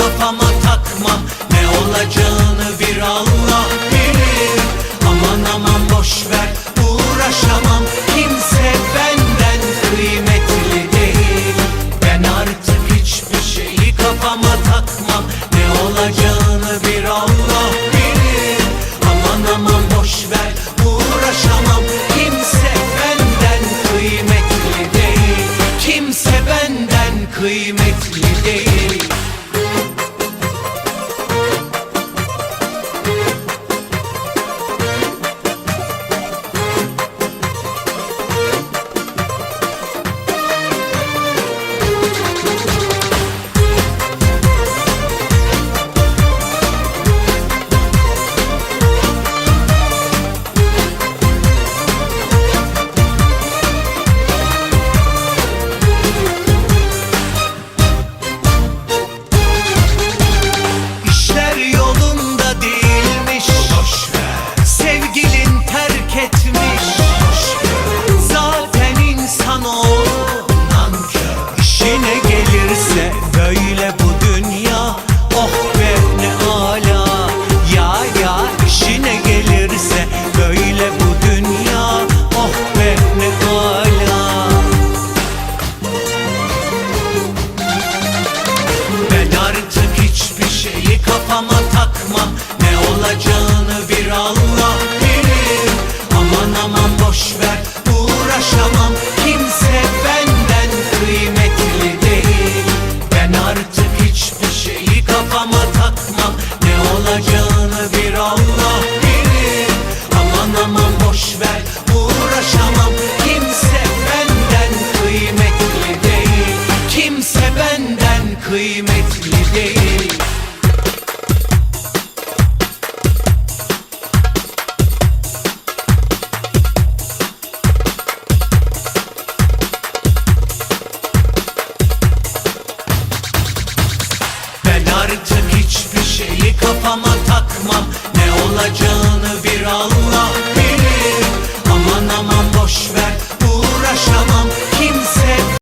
kafama takmam. Ne olacağını bir Allah bilir. Aman aman boş ver uğraşamam. Kimse benden kıymetli değil. Ben artık hiçbir şeyi kafama takmam. Ne olacağını bir Allah bilir. Aman aman boş ver uğraşamam. Kimse benden kıymetli değil. Kimse benden kıymetli değil. Thank you. boş ver uğraşamam. Kimse benden kıymetli değil. Kimse benden kıymetli değil. Ben artık hiçbir şeyi kafama takmam. Ne olacağını bir Allah. boş ver.